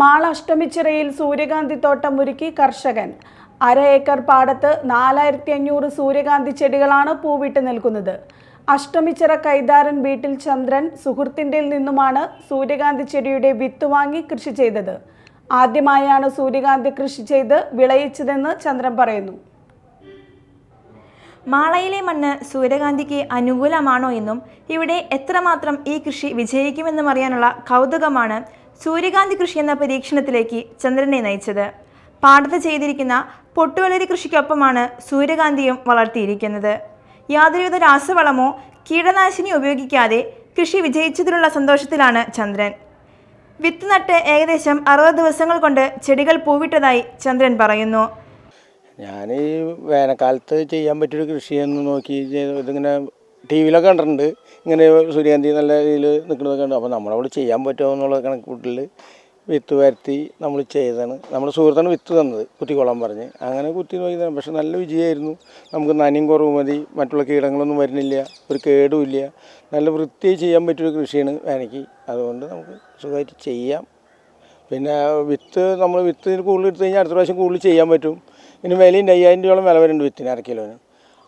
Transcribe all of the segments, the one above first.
മാള അഷ്ടമിച്ചിറയിൽ സൂര്യകാന്തി തോട്ടം ഒരുക്കി കർഷകൻ. അര ഏക്കർ പാടത്ത് നാലായിരത്തി അഞ്ഞൂറ് സൂര്യകാന്തി ചെടികളാണ് പൂവിട്ട് നിൽക്കുന്നത്. അഷ്ടമിച്ചിറ കൈതാരൻ വീട്ടിൽ ചന്ദ്രൻ സുഹൃത്തിന്റെ നിന്നുമാണ് സൂര്യകാന്തി ചെടിയുടെ വിത്ത് വാങ്ങി കൃഷി ചെയ്തത്. ആദ്യമായാണ് സൂര്യകാന്തി കൃഷി ചെയ്ത് വിളയിച്ചതെന്ന് ചന്ദ്രൻ പറയുന്നു. മാളയിലെ മണ്ണ് സൂര്യകാന്തിക്ക് അനുകൂലമാണോ എന്നും ഇവിടെ എത്രമാത്രം ഈ കൃഷി വിജയിക്കുമെന്നും അറിയാനുള്ള കൗതുകമാണ് സൂര്യകാന്തി കൃഷി എന്ന പരീക്ഷണത്തിലേക്ക് ചന്ദ്രനെ നയിച്ചത്. പാടത്ത് ചെയ്തിരിക്കുന്ന പൊട്ടുവളരി കൃഷിക്കൊപ്പമാണ് സൂര്യകാന്തിയും വളർത്തിയിരിക്കുന്നത്. യാതൊരുവിധ രാസവളമോ കീടനാശിനി ഉപയോഗിക്കാതെ കൃഷി വിജയിച്ചതിലുള്ള സന്തോഷത്തിലാണ് ചന്ദ്രൻ. വിത്ത് നട്ട് ഏകദേശം അറുപത് ദിവസങ്ങൾ കൊണ്ട് ചെടികൾ പൂവിട്ടതായി ചന്ദ്രൻ പറയുന്നു. ഞാൻ ഈ വേനൽക്കാലത്ത് ചെയ്യാൻ പറ്റിയൊരു കൃഷിയെന്ന് നോക്കി ഇതിങ്ങനെ ടി വിയിലൊക്കെ കണ്ടിട്ടുണ്ട്. ഇങ്ങനെ സൂര്യകാന്തി നല്ല രീതിയിൽ നിൽക്കുന്നതൊക്കെ ഉണ്ട് അപ്പോൾ നമ്മളവിടെ ചെയ്യാൻ പറ്റുമോ എന്നുള്ള കണക്ക് കൂട്ടിൽ വിത്ത് വരുത്തി നമ്മൾ ചെയ്തതാണ്. നമ്മുടെ സുഹൃത്താണ് വിത്ത് തന്നത് കുത്തിക്കൊള്ളാൻ പറഞ്ഞ്. അങ്ങനെ കുത്തി നോക്കിയതാണ്. പക്ഷെ നല്ല വിജയമായിരുന്നു. നമുക്ക് നനയും കുറവ് മതി. മറ്റുള്ള കീടങ്ങളൊന്നും വരുന്നില്ല. ഒരു കേടുമില്ല നല്ല വൃത്തിയായി ചെയ്യാൻ പറ്റിയൊരു കൃഷിയാണ് വേനയ്ക്ക്. അതുകൊണ്ട് നമുക്ക് സുഖമായിട്ട് ചെയ്യാം. പിന്നെ വിത്ത് നമ്മൾ വിത്ത് കൂടുതൽ എടുത്തു കഴിഞ്ഞാൽ അടുത്ത പ്രാവശ്യം കൂടുതൽ ചെയ്യാൻ പറ്റും. ഇനി വിലയുണ്ട് അയ്യായിരം രൂപയോളം വില വരുന്നുണ്ട് വിത്തിന് അര കിലോന്.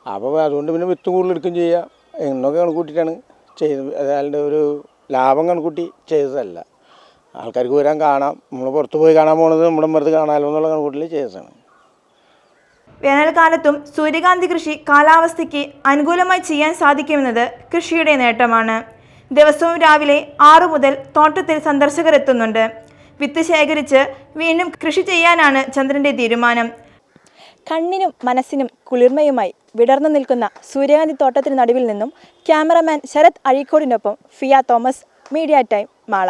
അപ്പോൾ അതുകൊണ്ട് പിന്നെ വിത്ത് കൂടുതൽ എടുക്കുകയും ചെയ്യാം. എന്നൊക്കെ കണക്കൂട്ടിയിട്ടാണ് ചെയ്തത് അതായത് ഒരു ലാഭം കണക്കൂട്ടി ചെയ്തതല്ല. ആൾക്കാർക്ക് വരാൻ കാണാം. നമ്മൾ പുറത്ത് പോയി കാണാൻ പോണത് നമ്മുടെ മറുത്ത് കാണാമല്ലോ എന്നുള്ള കണക്കൂട്ടിൽ ചെയ്തതാണ്. വേനൽക്കാലത്തും സൂര്യകാന്തി കൃഷി കാലാവസ്ഥയ്ക്ക് അനുകൂലമായി ചെയ്യാൻ സാധിക്കുമെന്നത് കൃഷിയുടെ നേട്ടമാണ്. ദിവസവും രാവിലെ ആറു മുതൽ തോട്ടത്തിൽ സന്ദർശകർ എത്തുന്നുണ്ട് വിത്ത് ശേഖരിച്ച് വീണ്ടും കൃഷി ചെയ്യാനാണ് ചന്ദ്രന്റെ തീരുമാനം. കണ്ണിനും മനസ്സിനും കുളിർമയുമായി വിടർന്നു നിൽക്കുന്ന സൂര്യകാന്തി തോട്ടത്തിന് നടുവിൽ നിന്നും ക്യാമറമാൻ ശരത് അഴീക്കോടിനൊപ്പം ഫിയ തോമസ് മീഡിയ ടൈം മാള.